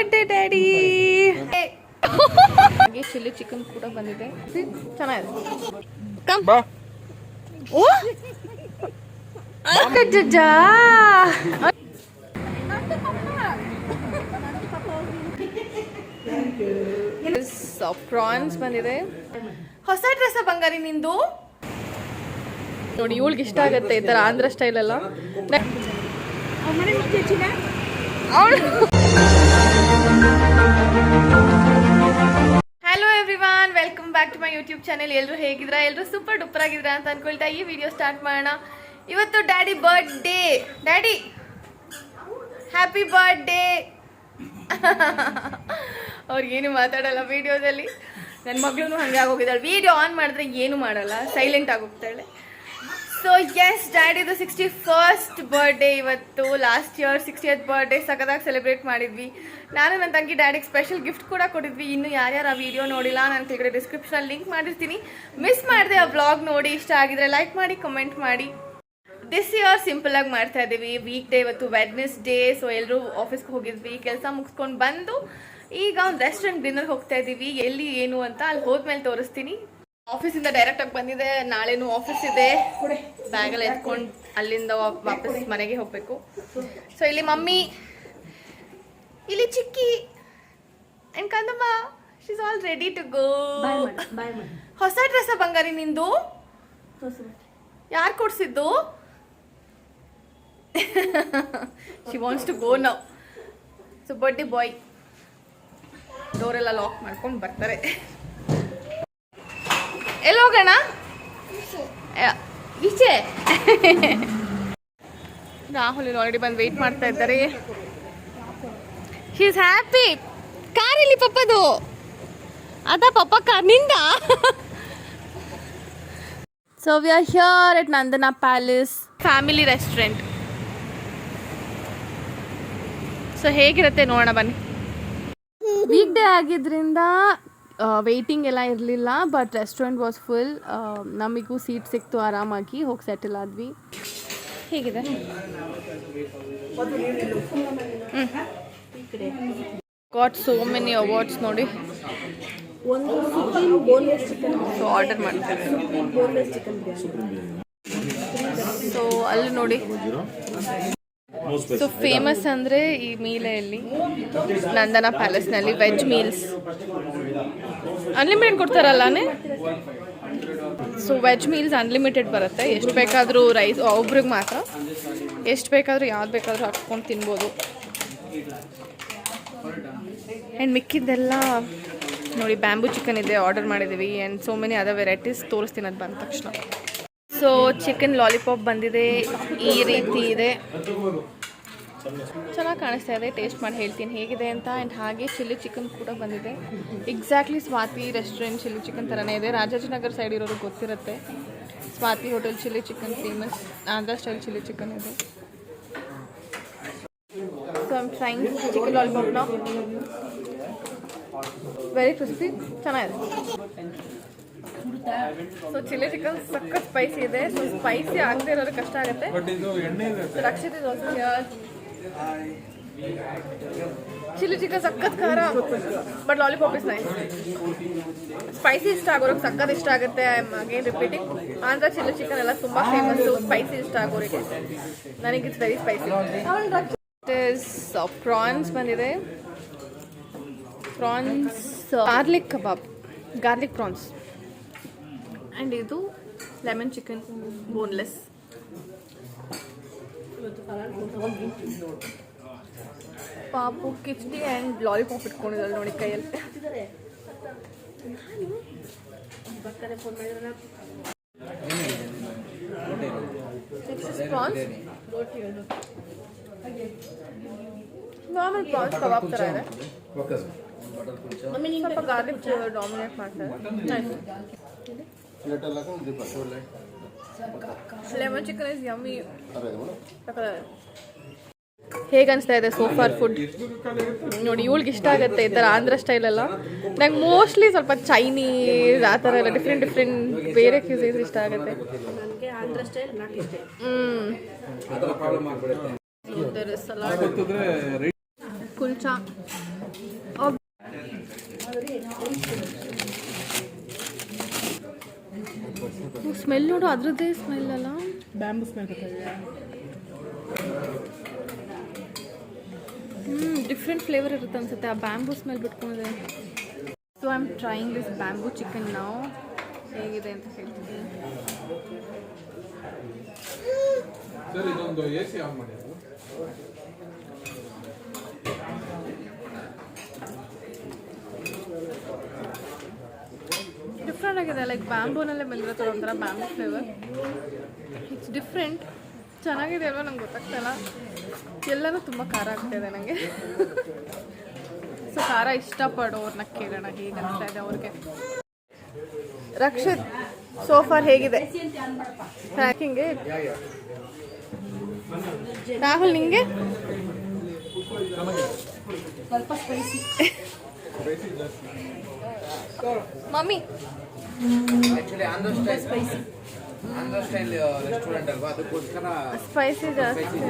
Daddy ಹಾಗೆ chilli chicken ಕೂಡ ಬಂದಿದೆ. ಚೆನ್ನಾಗಿದೆ. ಕಮ್ ಬಾ. ಓ! ಜಜ್ಜಾ. ಪ್ರಾನ್ಸ್ ಬಂದಿದೆ. ಹೊಸ ಡ್ರೆಸ್ ಬಂಗಾರಿ ನಿಂದು? ನೋಡಿ ಇವಳಿಗೆ ಇಷ್ಟ ಆಗತ್ತೆ ಈ ತರ ಆಂಧ್ರ ಸ್ಟೈಲ್ ಎಲ್ಲ ಹಲೋ ಯೂಟ್ಯೂಬ್ ಚಾನೆಲ್ ಎಲ್ಲರೂ ಹೇಗಿದ್ರಾ? ಎಲ್ಲರೂ ಸೂಪರ್ ಡೂಪರ್ ಆಗಿದ್ರಾ ಅಂತ ಅನ್ಕೊಳ್ತಾ ಈ ವಿಡಿಯೋ ಸ್ಟಾರ್ಟ್ ಮಾಡೋಣ. ಇವತ್ತು daddy birthday daddy happy birthday ಅವ್ರಿಗೇನು ಮಾತಾಡಲ್ಲ ವಿಡಿಯೋದಲ್ಲಿ ನನ್ನ ಮಗಳು ಹಂಗೆ ಆಗೋಗಿದ್ದಾಳೆ. ವಿಡಿಯೋ ಆನ್ ಮಾಡಿದ್ರೆ ಏನು ಮಾಡಲ್ಲ. ಸೈಲೆಂಟ್ ಆಗೋಗ್ತಾಳೆ ಸೊ ಎಸ್ ಡ್ಯಾಡಿದು ಸಿಕ್ಸ್ಟಿ ಫಸ್ಟ್ ಬರ್ಡೇ ಇವತ್ತು. ಲಾಸ್ಟ್ ಇಯರ್ ಸಿಕ್ಸ್ಟಿಯತ್ ಬರ್ಡೇ ಸಖತ್ತಾಗಿ ಸೆಲೆಬ್ರೇಟ್ ಮಾಡಿದ್ವಿ. ನಾನು ನನ್ನ ತಂಗಿ ಡ್ಯಾಡಿಗೆ ಸ್ಪೆಷಲ್ ಗಿಫ್ಟ್ ಕೂಡ ಕೊಟ್ಟಿದ್ವಿ. ಇನ್ನು ಯಾರ್ಯಾರು ಆ ವಿಡಿಯೋ ನೋಡಿಲ್ಲ, ನಾನು ಕೆಳಗಡೆ ಡಿಸ್ಕ್ರಿಪ್ಷನಲ್ಲಿ ಲಿಂಕ್ ಮಾಡಿರ್ತೀನಿ. ಮಿಸ್ ಮಾಡಿದೆ ಆ ವ್ಲಾಗ್ ನೋಡಿ, ಇಷ್ಟ ಆಗಿದ್ರೆ ಲೈಕ್ ಮಾಡಿ ಕಮೆಂಟ್ ಮಾಡಿ. ದಿಸ್ ಇಯರ್ ಸಿಂಪಲ್ ಆಗಿ ಮಾಡ್ತಾ ಇದ್ದೀವಿ. ವೀಕ್ ಡೇ ಇವತ್ತು ವೆಡ್ನೆಸ್ ಡೇ ಸೊ ಎಲ್ಲರೂ ಆಫೀಸ್ಗೆ ಹೋಗಿದ್ವಿ, ಕೆಲಸ ಮುಗಿಸ್ಕೊಂಡು ಬಂದು ಈಗ ಒಂದು ರೆಸ್ಟೋರೆಂಟ್ ಡಿನ್ನರ್ ಹೋಗ್ತಾ ಇದ್ದೀವಿ. ಎಲ್ಲಿ, ಏನು ಅಂತ ಅಲ್ಲಿ ಹೋದ್ಮೇಲೆ ತೋರಿಸ್ತೀನಿ. ಆಫೀಸಿಂದ ಡೈರೆಕ್ಟ್ ಆಗಿ ಬಂದಿದೆ. ನಾಳೆನೂ ಆಫೀಸ್ ಇದೆ. ಬ್ಯಾಗಲ್ಲಿ ಎತ್ಕೊಂಡು ಅಲ್ಲಿಂದ ವಾಪಸ್ ಮನೆಗೆ ಹೋಗಬೇಕು. ಸೊ. ಇಲ್ಲಿ ಮಮ್ಮಿ ಇಲ್ಲಿ ಚಿಕ್ಕಿ and ಕಂದಮ್ಮ she's all ready to go ಹೊಸ ಡ್ರೆಸ್ ಬಂಗಾರಿ ನಿಂದು? ಯಾರು ಕೊಡ್ಸಿದ್ದು? She wants to go now so birthday boy ಡೋರೆಲ್ಲ lock ಮಾಡ್ಕೊಂಡು ಬರ್ತಾರೆ. ಎಲ್ಲಿ ಹೋಗೋಣ ಈಚೆ ರಾಹುಲ್ ಆಲ್ರೆಡಿ ಬಂದು ವೆಯ್ಟ್ ಮಾಡ್ತಾ ಇದ್ದಾರೆ. ಶೀಸ್ ಹ್ಯಾಪಿ ಕಾರ್ ಇಲ್ಲಿ ಪಪ್ಪದು. ಅದ ಪಪ್ಪ ಕಾರ್ನಿಂದ? So we are here at Nandana palace family restaurant so ಹೇಗಿರುತ್ತೆ ನೋಡೋಣ ಬನ್ನಿ. ವೀಕ್ ಡೇ ಆಗಿದ್ರಿಂದ ವೆಯ್ಟಿಂಗ್ ಎಲ್ಲ ಇರಲಿಲ್ಲ ಬಟ್ ರೆಸ್ಟೋರೆಂಟ್ ವಾಸ್ ಫುಲ್ ನಮಗೂ ಸೀಟ್ ಸಿಕ್ತು ಆರಾಮಾಗಿ ಹೋಗಿ ಸೆಟಲ್ ಆದ್ವಿ. ಹೇಗಿದೆ? ಗಾಟ್ ಸೋ ಮೆನಿ ಅವಾರ್ಡ್ಸ್ ನೋಡಿ. ಸೊ ಆರ್ಡರ್ ಮಾಡ್ತಾರೆ ಸೊ ಅಲ್ಲಿ ನೋಡಿ. ಸೊ ಫೇಮಸ್ ಅಂದರೆ ಈ ಮೀಲೆಯಲ್ಲಿ ನಂದನ ಪ್ಯಾಲೇಸ್ನಲ್ಲಿ ವೆಜ್ ಮೀಲ್ಸ್ ಅನ್ಲಿಮಿಟೆಡ್ ಕೊಡ್ತಾರಲ್ಲ ಸೊ ವೆಜ್ ಮೀಲ್ಸ್ ಅನ್ಲಿಮಿಟೆಡ್ ಬರುತ್ತೆ. ಎಷ್ಟು ಬೇಕಾದರೂ ರೈಸ್ ಒಬ್ರಿಗೆ ಮಾತ್ರ. ಎಷ್ಟು ಬೇಕಾದರೂ ಯಾವ್ದು ಬೇಕಾದರೂ ಹಾಕ್ಕೊಂಡು ತಿನ್ಬೋದು. ಆ್ಯಂಡ್ ಮಿಕ್ಕಿದ್ದೆಲ್ಲ ನೋಡಿ ಬ್ಯಾಂಬೂ ಚಿಕನ್ ಇದೆ ಆರ್ಡರ್ ಮಾಡಿದ್ದೀವಿ and so many other varieties ತೋರಿಸ್ತೀನಿ ಅದು ಬಂದ ತಕ್ಷಣ. ಸೊ ಚಿಕನ್ ಲಾಲಿಪಾಪ್ ಬಂದಿದೆ ಈ ರೀತಿ ಇದೆ. ಚೆನ್ನಾಗಿ ಕಾಣಿಸ್ತಾ ಇದೆ ಟೇಸ್ಟ್ ಮಾಡಿ ಹೇಳ್ತೀನಿ ಹೇಗಿದೆ ಅಂತ. ಆ್ಯಂಡ್ ಹಾಗೆ ಚಿಲ್ಲಿ ಚಿಕನ್ ಕೂಡ ಬಂದಿದೆ. Exactly Swathi restaurant chilli chicken ಥರನೇ ಇದೆ. ರಾಜಾಜಿನಗರ್ ಸೈಡ್ ಇರೋರು ಗೊತ್ತಿರುತ್ತೆ. Swathi hotel chilli chicken famous Andhra style chilli chicken ಇದೆ. ಸೊ ಐಮ್ ಫ್ರೈಂಗ್ ಚಿಕನ್ ಲಾಲಿಪಾಪ್ನ ವೆರಿ ಕ್ರಿಸ್ಪಿ ಚೆನ್ನಾಗಿದೆ. ಸೊ ಚಿಲ್ಲಿ ಚಿಕನ್ ಸಕ್ಕತ್ ಸ್ಪೈಸಿ ಇದೆ. ಸೊ ಸ್ಪೈಸಿ ಆಗದೆ ಇರೋದು ಕಷ್ಟ ಆಗುತ್ತೆ. ರಕ್ಷಿತ್. ಚಿಲ್ಲಿ ಚಿಕನ್ ಸಖತ್ ಖಾರ but lollipop is nice spicy ಇಷ್ಟ ಆಗೋರಿಗೆ ಸಖತ್ ಇಷ್ಟ ಆಗುತ್ತೆ I again repeating Andhra chilli chicken ಎಲ್ಲ ತುಂಬ ಫೇಮಸ್ ಸ್ಪೈಸಿ ಇಷ್ಟ ಆಗೋರಿಗೆ. ನನಗೆ ಇಟ್ಸ್ ವೆರಿ ಸ್ಪೈಸಿ ಪ್ರಾನ್ಸ್ ಬಂದಿದೆ. Prawns garlic kebab garlic prawns and ಇದು ಲೆಮನ್ ಚಿಕನ್ ಬೋನ್ಲೆಸ್ ಪಾಪು ಕಿಚಡಿ ಆ್ಯಂಡ್ ಲಾಲಿಪಾಪ್ ಇಟ್ಕೊಂಡಿದ್ದಾರೆ ನೋಡಿ ಕೈಯಲ್ಲಿ. ಪ್ರಾನ್ಸ್ ನಾರ್ಮಲ್ ಪ್ರಾನ್ಸ್ ಕಬಾಬ್ ಥರ ಇದೆ. ಸ್ವಲ್ಪ ಗಾರ್ಲಿಕ್ ಡಾಮಿನೇಟ್ ಮಾಡ್ತಾರೆ. Lemon chicken is yummy. ಹೇಗೆ ಅನಿಸ್ತಾ ಇದೆ ಸೋಫಾರ್ ಫುಡ್ ನೋಡಿ ಇವಳಿಗೆ ಇಷ್ಟ ಆಗುತ್ತೆ ಈ ಥರ ಆಂಧ್ರ ಸ್ಟೈಲ್ ಎಲ್ಲ. ನಂಗೆ ಮೋಸ್ಟ್ಲಿ ಸ್ವಲ್ಪ ಚೈನೀಸ್ ಆ ಥರ ಎಲ್ಲ ಡಿಫ್ರೆಂಟ್ ಡಿಫ್ರೆಂಟ್ ಬೇರೆ ಕ್ಯೂಸೀಸ್ ಇಷ್ಟ ಆಗುತ್ತೆ. ಹ್ಞೂ ಕುಲ್ಚಾ. ಸ್ಮೆಲ್ ನೋಡು ಅದ್ರದ್ದೇ ಸ್ಮೆಲ್ ಅಲ್ಲ. ಬ್ಯಾಂಬೂ ಸ್ಮೆಲ್ ಗೊತ್ತಾಗಿದೆ ಹ್ಞೂ ಡಿಫ್ರೆಂಟ್ ಫ್ಲೇವರ್ ಇರುತ್ತೆ ಅನ್ಸುತ್ತೆ ಆ bamboo smell ಬಿಟ್ಕೊಂಡಿದೆ so I am trying this bamboo chicken ನಾವು ಹೇಗಿದೆ ಅಂತ ಹೇಳ್ತೀನಿ. ಸರ್ ಇದೊಂದು ಎ ಸಿ ಆನ್ ಮಾಡಿ ಆಗಿದೆ ಲೈಕ್ ಬ್ಯಾಂಬೂನಲ್ಲೇ ಬಂದಿರುತ್ತೆ ಒಂಥರ ಬ್ಯಾಂಬೂ ಫ್ಲೇವರ್ ಇಟ್ಸ್ ಡಿಫ್ರೆಂಟ್ ಚೆನ್ನಾಗಿದೆ ಅಲ್ವಾ ನಂಗೆ ಗೊತ್ತಾಗ್ತಲ್ಲ ಎಲ್ಲನೂ ತುಂಬ ಖಾರ ಆಗ್ತಾಯಿದೆ ನನಗೆ ಸೊ ಖಾರ ಇಷ್ಟಪಡೋರ್ನ ಕೇಳೋಣ ಹೇಗೆ ಅಂತ ಇದೆ ಅವ್ರಿಗೆ. ರಕ್ಷಿತ್ ಸೋಫಾರ್ ಹೇಗಿದೆ? ಪ್ಯಾಕಿಂಗ್ ರಾಹುಲ್ ನಿಂಗೆ? ಸ್ವಲ್ಪ spicy mummy. Actually Andhra style Andhra style restaurant ಅಲ್ವಾ? ಅದಕ್ಕೋಸ್ಕರ ಸ್ಪೈಸಿ ಜಾಸ್ತಿ.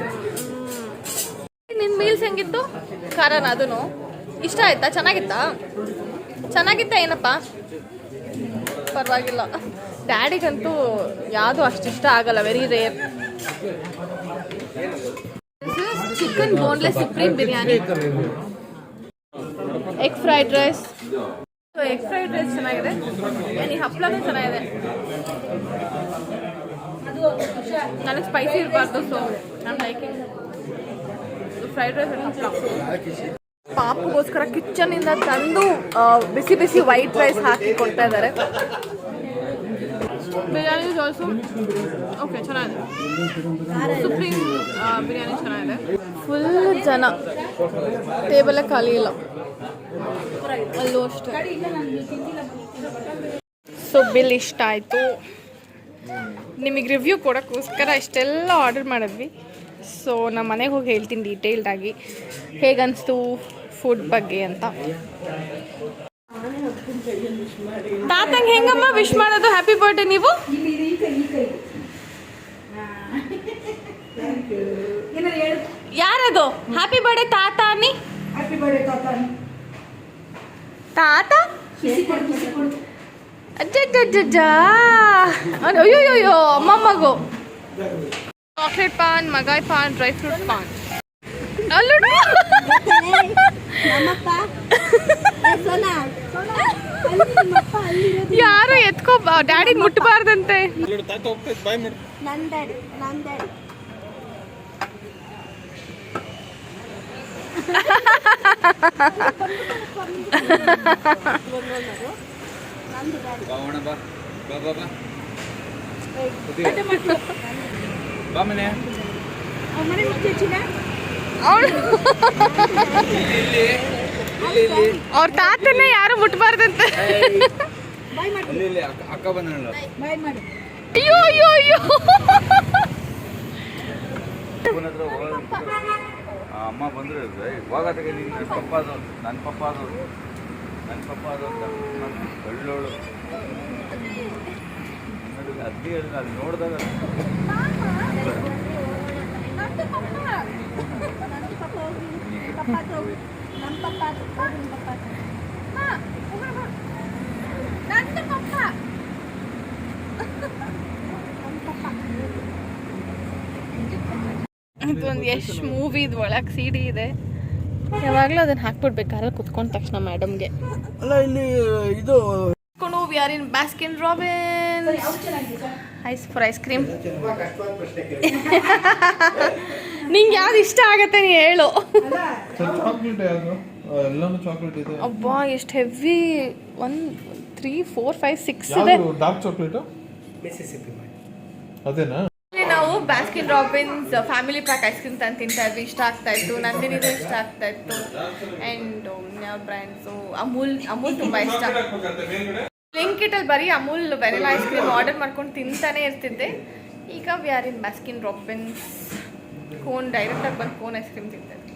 ನಿನ್ನ ಮೀಲ್ಸ್ ಹೆಂಗಿತ್ತು? ಖಾರನ ಅದೂ ಇಷ್ಟ ಆಯ್ತಾ? ಚೆನ್ನಾಗಿತ್ತಾ? ಚೆನ್ನಾಗಿತ್ತಾ ಏನಪ್ಪ? ಪರವಾಗಿಲ್ಲ. ಡ್ಯಾಡಿಗಂತೂ ಯಾವುದು ಅಷ್ಟು ಇಷ್ಟ ಆಗಲ್ಲ. Very rare chicken boneless supreme biryani egg fried rice egg fried rice ಚೆನ್ನಾಗಿದೆ? ಈ ಹಪ್ಪಳನೂ ಚೆನ್ನಾಗಿದೆ? ನನಗೆ ಸ್ಪೈಸಿ ಇರಬಾರ್ದು ಸೊ ನಾನು ಲೈಕಿಂಗ್ ಫ್ರೈಡ್ ರೈಸ್ ಹಪ್ಪಳ ಪಾಪಗೋಸ್ಕರ ಕಿಚನಿಂದ ತಂದು ಬಿಸಿ ಬಿಸಿ ವೈಟ್ ರೈಸ್ ಹಾಕಿ ಕೊಡ್ತಾ ಇದ್ದಾರೆ. ಬಿರಿಯಾನಿ ಆಲ್ಸೋ ಓಕೆ ಚೆನ್ನಾಗಿದೆ. ಸುಪ್ರೀಂ ಬಿರಿಯಾನಿ ಚೆನ್ನಾಗಿದೆ. ಫುಲ್ ಜನ. ಟೇಬಲ್ ಖಾಲಿ ಇಲ್ಲ. ಅಲ್ಲೂ ಅಷ್ಟೇ. ಸೊ ಬಿಲ್ ಇಷ್ಟ ಆಯಿತು. ನಿಮಗೆ ರಿವ್ಯೂ ಕೊಡೋಕ್ಕೋಸ್ಕರ ಇಷ್ಟೆಲ್ಲ ಆರ್ಡರ್ ಮಾಡಿದ್ವಿ. ಸೊ ನಮ್ಮ ಮನೆಗೆ ಹೋಗಿ ಹೇಳ್ತೀನಿ ಡೀಟೇಲ್ಡಾಗಿ ಹೇಗನ್ನಿಸ್ತು ಫುಡ್ ಬಗ್ಗೆ ಅಂತ. ತಾತಂಗೆ ಹೆಂಗಮ್ಮ ವಿಶ್ ಮಾಡೋದು? ಹ್ಯಾಪಿ ಬರ್ಡೇ ನೀವು. ಯಾರದು? ಹ್ಯಾಪಿ ಬರ್ಡೇ ತಾತ? ಅನ್ನಿ ಹ್ಯಾಪಿ ಬರ್ಡೇ ತಾತ ಅಜ್ಜಜ್ಜಜ್ಜ ಅಯ್ಯೋಯ್ಯೋ ಅಮ್ಮಮ್ಮಗು. ಚಾಕ್ಲೇಟ್ ಪಾನ್ ಮಗಾಯ್ ಪಾನ್ ಡ್ರೈ ಫ್ರೂಟ್ ಪಾನ್ ಅಲ್ಲುಡು. ಯಾರು ಎತ್ಕೋ ಡ್ಯಾಡಿ ಮುಟ್ಟಬಾರ್ದಂತೆ ಅವ್ರ ತಾತನ್ನ ಯಾರು ಮುಟ್ಬಾರ್ದಂತ. ಅಕ್ಕ ಬಂದ ಅಯ್ಯೋ ಅಯ್ಯೋ ಅಯ್ಯೋ. ಅಮ್ಮ ಬಂದ್ರೆ ಇವಾಗ ನೀನು ನನ್ನ ಪಪ್ಪ ಅದು ನನ್ನ ಪಪ್ಪ ಅದು ನನ್ನ ಪಪ್ಪ ಅದು ಅಂತ ನಾನು ಒಳ್ಳೋಳು ಹೇಳಿದ ಅಲ್ಲಿ ನೋಡಿದಾಗ ನನ್ನ ಪಪ್ಪ ಹೋಗಿ ಪಪ್ಪ ಹತ್ರ ಹೋಗಿ ನಮ್ಮ ಪಪ್ಪ ಹತ್ರ ಹೋಗಿ ನಿಮ್ಮ ಪಪ್ಪ ಹತ್ರ ನನ್ನ ಪಪ್ಪ ಇದೊಂದು ಮೂವಿ ಇದು ಒಳಗೆ ಸಿಡಿ ಇದೆ. ಯಾವಾಗಲೂ ಅದನ್ನ ಹಾಕ್ಬಿಡ್ಬೇಕು ಕಾರಲ್ಲಿ ಕುತ್ಕೊಂಡ ತಕ್ಷಣ ಮೇಡಮ್ಗೆ ಅಲ್ಲ ಇಲ್ಲಿ ಇದು ಕೊಂಡು we are in Baskin Robin ice for ice cream ನಿಂಗೆ ಯಾವ್ದು ಇಷ್ಟ ಆಗತ್ತೆ ನೀ ಹೇಳು. ಅಬ್ಬಾ ಎಷ್ಟು heavy one three four five six ಇದೆ. ಡಾರ್ಕ್ ಚಾಕ್ಲೇಟು ಅದೇನಾ? ನಾವು Baskin Robbins family pack ice cream ತಂದು ತಿಂತಾ ಇದ್ವಿ. ಇಷ್ಟ ಆಗ್ತಾ ಇತ್ತು. ನಂದಿನಿದು ಇಷ್ಟ ಆಗ್ತಾ ಇತ್ತು. ಆ್ಯಂಡ್ ಬ್ರ್ಯಾಂಡ್ಸು ಅಮೂಲ್ ಅಮೂಲ್ ತುಂಬ ಇಷ್ಟ. ಬ್ಲಿಂಕಿಟಲ್ಲಿ ಬರೀ Amul vanilla ice cream order ಮಾಡ್ಕೊಂಡು ತಿಂತಾನೆ ಇರ್ತಿದ್ದೆ. ಈಗ we are in Baskin Robbins cone ಡೈರೆಕ್ಟಾಗಿ ಬಂದು ಕೋನ್ ಐಸ್ ಕ್ರೀಮ್ ತಿಂತಾ ಇದ್ವಿ.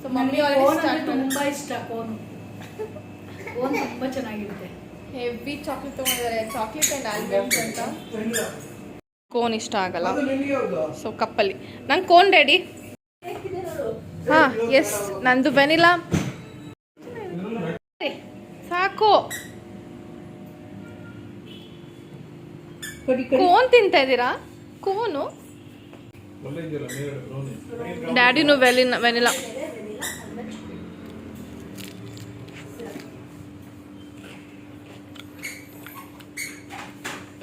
ಸೊ ಮಮ್ಮಿ ಅಂದ್ರೆ ತುಂಬಾ ಇಷ್ಟ ಕೋನ್ ಕೋನ್ ತುಂಬಾ ಚೆನ್ನಾಗಿರುತ್ತೆ. ಹೆವಿ ಚಾಕ್ಲೇಟ್ ತೊಗೊಂಡಿದ್ದಾರೆ. ಚಾಕ್ಲೇಟ್ ಆ್ಯಂಡ್ ಆಲ್ಮಂಡ್ಸ್ ಅಂತ. ಕೋನ್ ಇಷ್ಟ ಆಗಲ್ಲ. ಸೊ ಕಪ್ಪಲ್ಲಿ. ನಂಗೆ ಕೋನ್ ರೆಡಿ ಹಾಂ ಎಸ್ ನಂದು ವೆನಿಲಾ. ಸಾಕು. ಕೋನ್ ತಿಂತಾ ಇದ್ದೀರಾ? ಕೋನು? ಡ್ಯಾಡಿನು ವೆಲಿನ ವೆನಿಲಾ.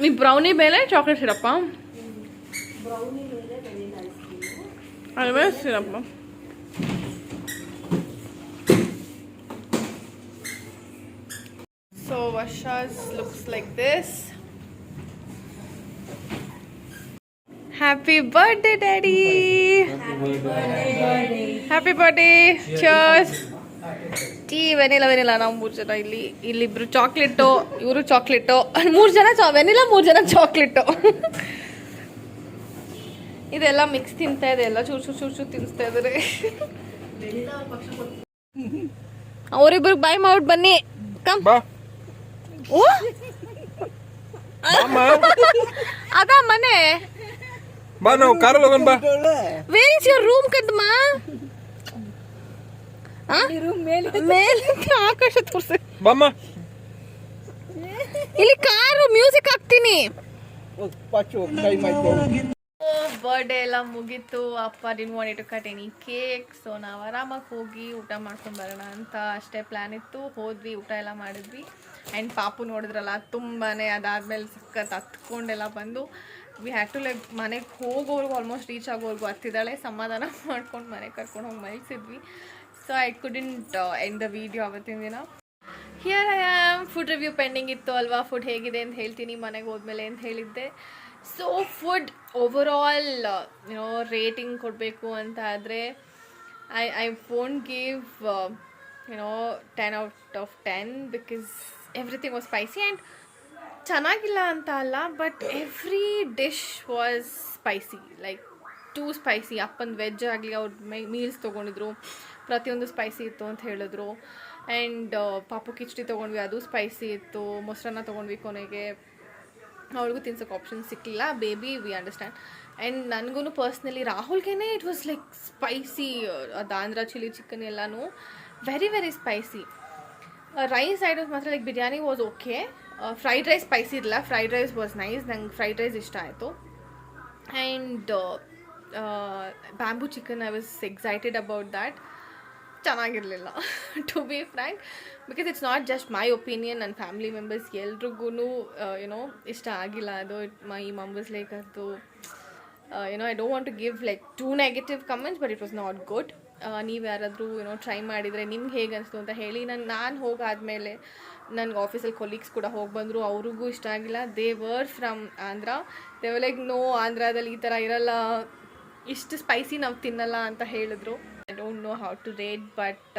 ಈ ಬ್ರೌನಿ ಮೇಲೆ ಚಾಕ್ಲೇಟ್ ಸಿರಪ್ಪ ಅಲ್ವೇ ಸಿರಪ್ಪ so Varsha's looks like this happy birthday daddy happy birthday cheers tea vanilla vanilla ನಾವು ಮೂರು ಜನ ಇಲ್ಲಿ ಇಲ್ಲಿಬ್ರು ಚಾಕ್ಲೇಟು ಇವರು ಚಾಕ್ಲೇಟು ಮೂರು ಜನ ಚಾ ವೆನಿಲಾ ಮೂರು ಜನ ಚಾಕ್ಲೇಟು. ಇದೆಲ್ಲ ಮಿಕ್ಸ್ ತಿಂತಾ ಇದೆ ಎಲ್ಲ ಚೂರು ಚೂರು ಚೂರು ಚೂರು ತಿನ್ನಿಸ್ತಾ ಇದ್ದಾರೆ ಅವರಿಬ್ರು ಬಾಯ್ ಮಾಡ್ಬಿಟ್ಟು ಬನ್ನಿ. ಕಮ್ ಓ? ಅದ ಮನೆ. ಬಾ ನಾವು ಕಾರಲ್ಲಿ ಹೋಗೋಣ ಬಾ. ವೇರ್ ಇಸ್ ಯುವರ್ ರೂಮ್ ಕದ್ಮ? ಆಕಾಶ ತೋರ್ಸಿ. ಬಾಮ್ಮ. ಇಲ್ಲಿ ಕಾರು ಮ್ಯೂಸಿಕ್ ಹಾಕ್ತೀನಿ. ಬರ್ಡೇ ಎಲ್ಲ ಮುಗೀತು. ಅಪ್ಪ ನಿನ್ want to cut any cake so ನಾವು ಆರಾಮಾಗಿ ಹೋಗಿ ಊಟ ಮಾಡ್ಕೊಂಡು ಬರೋಣ ಅಂತ ಅಷ್ಟೇ ಪ್ಲ್ಯಾನ್ ಇತ್ತು. ಹೋದ್ವಿ ಊಟ ಎಲ್ಲ ಮಾಡಿದ್ವಿ. ಆ್ಯಂಡ್ ಪಾಪು ನೋಡಿದ್ರಲ್ಲ ತುಂಬಾ ಅದಾದ್ಮೇಲೆ ಸಖತ್ ಹತ್ಕೊಂಡೆಲ್ಲ ಬಂದು ವಿ ಹ್ಯಾಡ್ ಟು ಲೈಕ್ ಮನೆಗೆ ಹೋಗೋರ್ಗು ಆಲ್ಮೋಸ್ಟ್ ರೀಚ್ ಆಗೋರ್ಗು ಹತ್ತಿದ್ದಾಳೆ. ಸಮಾಧಾನ ಮಾಡ್ಕೊಂಡು ಮನೆಗೆ ಕರ್ಕೊಂಡು ಹೋಗಿ ಮಲಗಿಸಿದ್ವಿ so I couldn't end the video ಅವತ್ತಿನ ದಿನ here I am food review pending ಇತ್ತು ಅಲ್ವಾ? ಫುಡ್ ಹೇಗಿದೆ ಅಂತ ಹೇಳ್ತೀನಿ, ಮನೆಗೆ ಹೋದ್ಮೇಲೆ ಅಂತ ಹೇಳಿದ್ದೆ. So food overall you know rating ಕೊಡಬೇಕು ಅಂತ ಆದರೆ I I phone give you know ten out of ten because everything was spicy and ಚೆನ್ನಾಗಿಲ್ಲ ಅಂತ ಅಲ್ಲ but every dish was spicy like too spicy ಅಪ್ಪನ ವೆಜ್ ಆಗಲಿ, ಅವ್ರ ಮೀಲ್ಸ್ ತೊಗೊಂಡಿದ್ರು. ಪ್ರತಿಯೊಂದು ಸ್ಪೈಸಿ ಇತ್ತು ಅಂತ ಹೇಳಿದ್ರು. ಆ್ಯಂಡ್ ಪಾಪು ಕಿಚಡಿ ತೊಗೊಂಡ್ವಿ, ಅದು ಸ್ಪೈಸಿ ಇತ್ತು. ಮೊಸರನ್ನ ತೊಗೊಂಡ್ವಿ ಕೊನೆಗೆ. ಅವಳಿಗೂ ತಿನ್ಸೋಕೆ ಆಪ್ಷನ್ ಸಿಕ್ಕಿಲ್ಲ ಬೇಬಿ ವಿ ಅಂಡರ್ಸ್ಟ್ಯಾಂಡ್ ಆ್ಯಂಡ್ ನನಗೂ ಪರ್ಸ್ನಲಿ ರಾಹುಲ್ಗೆ ಇಟ್ ವಾಸ್ ಲೈಕ್ ಸ್ಪೈಸಿ ಅದು ಆಂಧ್ರ ಚಿಲ್ಲಿ ಚಿಕನ್ ಎಲ್ಲನೂ very very spicy rice items ಮಾತ್ರ like biryani was okay fried rice spicy ಇರಲಿಲ್ಲ. ಫ್ರೈಡ್ ರೈಸ್ ವಾಸ್ ನೈಸ್ ನಂಗೆ ಫ್ರೈಡ್ ರೈಸ್ ಇಷ್ಟ ಆಯಿತು. And bamboo chicken I was excited about that ಚೆನ್ನಾಗಿರಲಿಲ್ಲ to be frank because it's not just my opinion ನನ್ನ family members ಎಲ್ರಿಗೂ ಏನೋ ಇಷ್ಟ ಆಗಿಲ್ಲ ಅದು ಮೈ ಮಂಬರ್ಸ್ ಲೈಕ್ ಅದು. You know I don't want to give like too negative comments but it was not good ನೀವು ಯಾರಾದರೂ ಏನೋ ಟ್ರೈ ಮಾಡಿದರೆ ನಿಮ್ಗೆ ಹೇಗೆ ಅನಿಸ್ತು ಅಂತ ಹೇಳಿ, ನಾನು ನಾನು ಹೋಗಾದಮೇಲೆ ನನಗೆ ಆಫೀಸಲ್ಲಿ ಕೊಲೀಗ್ಸ್ ಕೂಡ ಹೋಗಿ ಬಂದರು, ಅವ್ರಿಗೂ ಇಷ್ಟ ಆಗಿಲ್ಲ. They were from Andhra they like no ಆಂಧ್ರದಲ್ಲಿ ಈ ಥರ ಇರಲ್ಲ. ಇಷ್ಟು ಸ್ಪೈಸಿ ನಾವು ತಿನ್ನಲ್ಲ, ಅಂತ ಹೇಳಿದ್ರು. I don't know how to rate but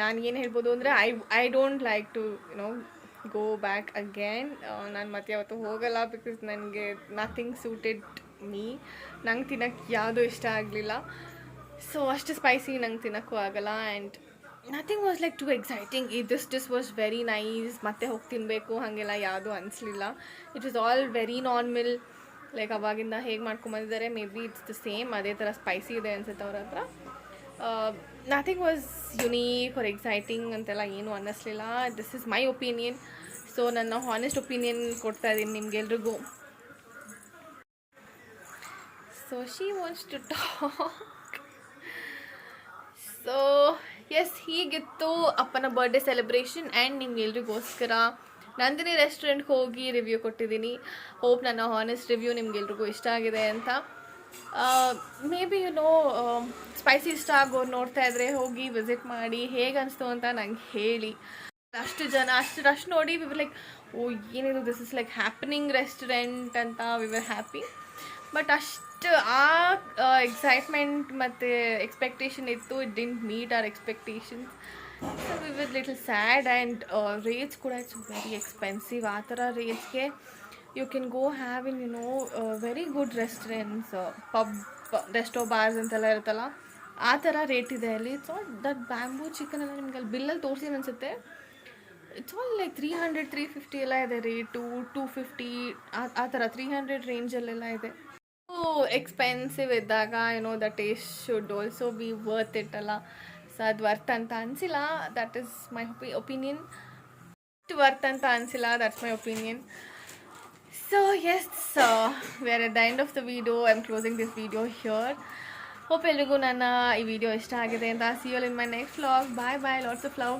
ನಾನು ಏನು ಹೇಳ್ಬೋದು ಅಂದರೆ I I don't like to you know go back again ನಾನು ಮತ್ತೆ ಯಾವತ್ತೂ ಹೋಗಲ್ಲ ಬಿಕಾಸ್ ನನಗೆ ನಥಿಂಗ್ ಸೂಟೆಡ್ ಮೀ ನಂಗೆ ತಿನ್ನೋಕ್ಕೆ ಯಾವುದೂ ಇಷ್ಟ ಆಗಲಿಲ್ಲ. ಸೊ ಅಷ್ಟು ಸ್ಪೈಸಿ ನಂಗೆ ತಿನ್ನೋಕ್ಕೂ ಆಗಲ್ಲ and nothing was like to exciting ಈ this dish was very nice ಮತ್ತೆ ಹೋಗಿ ತಿನ್ನಬೇಕು ಹಾಗೆಲ್ಲ ಯಾವುದೂ ಅನಿಸ್ಲಿಲ್ಲ. It is all very normal like ಅವಾಗಿಂದ ಹೇಗೆ ಮಾಡ್ಕೊಂಬಂದಿದ್ದಾರೆ maybe it's the same ಅದೇ ಥರ ಸ್ಪೈಸಿ ಇದೆ ಅನಿಸುತ್ತೆ ಅವ್ರ ಹತ್ರ. Nothing was unique or exciting ಅಂತೆಲ್ಲ ಏನೂ ಅನ್ನಿಸ್ಲಿಲ್ಲ this is my opinion so ನನ್ನ ಹಾನೆಸ್ಟ್ ಒಪಿನಿಯನ್ ಕೊಡ್ತಾ ಇದ್ದೀನಿ ನಿಮಗೆಲ್ರಿಗೂ so she wants to talk so yes ಹೀಗಿತ್ತು ಅಪ್ಪನ ಬರ್ಡೇ ಸೆಲೆಬ್ರೇಷನ್ ಆ್ಯಂಡ್ ನಿಮ್ಗೆಲ್ರಿಗೋಸ್ಕರ ನಂದಿನಿ ರೆಸ್ಟೋರೆಂಟ್ಗೆ ಹೋಗಿ ರಿವ್ಯೂ ಕೊಟ್ಟಿದ್ದೀನಿ ಹೋಪ್ ನನ್ನ ಹಾನೆಸ್ಟ್ ರಿವ್ಯೂ ನಿಮ್ಗೆಲ್ರಿಗೂ ಇಷ್ಟ ಆಗಿದೆ ಅಂತ maybe you know spicy ಇಷ್ಟ ಆಗೋರು ನೋಡ್ತಾ ಇದ್ರೆ ಹೋಗಿ ವಿಸಿಟ್ ಮಾಡಿ ಹೇಗೆ ಅನಿಸ್ತು ಅಂತ ನಂಗೆ ಹೇಳಿ. ಅಷ್ಟು ಜನ, ಅಷ್ಟು ರಶ್ ನೋಡಿ ವಿ ಲೈಕ್ ಓ, ಏನಿದು? This is like happening restaurant ಅಂತ ವಿ ವರ್ ಹ್ಯಾಪಿ ಬಟ್ ಅಷ್ಟು ಆ ಎಕ್ಸೈಟ್ಮೆಂಟ್ ಮತ್ತು ಎಕ್ಸ್ಪೆಕ್ಟೇಷನ್ ಇತ್ತು. It didn't meet our expectations we with little sad and rates ಕೂಡ ಇಟ್ಸ್ ವೆರಿ ಎಕ್ಸ್ಪೆನ್ಸಿವ್ ಆ ಥರ ರೇಟ್ಸ್ಗೆ you can go have in you know very good restaurants pub resto bars ಅಂತೆಲ್ಲ ಇರುತ್ತಲ್ಲ, ಆ ಥರ ರೇಟ್ ಇದೆ ಅಲ್ಲಿ. It's all that bamboo chicken ಎಲ್ಲ ನಿಮ್ಗೆ ಅಲ್ಲಿ ಬಿಲ್ಲಲ್ಲಿ ತೋರಿಸಿ ಅನಿಸುತ್ತೆ. It's all like three hundred three fifty ಎಲ್ಲ ಇದೆ ರೇಟು ಟೂ ಫಿಫ್ಟಿ ಆ ಥರ ತ್ರೀ ಹಂಡ್ರೆಡ್ ರೇಂಜಲ್ಲೆಲ್ಲ ಇದೆ. ಎಕ್ಸ್ಪೆನ್ಸಿವ್ ಇದ್ದಾಗ ಏನೋ the taste should also be worth it ಅಲ್ಲ. ಸೊ ಅದು ವರ್ತ್ ಅಂತ ಅನಿಸಿಲ್ಲ. That is my OP opinion worth ಅಂತ ಅನಿಸಿಲ್ಲ. That's my opinion so yes we are at the end of the video I am closing this video here hope ಎಲ್ರಿಗೂ ನನ್ನ ಈ video ಇಷ್ಟ ಆಗಿದೆ ಅಂತ see you in my next vlog bye bye lots of love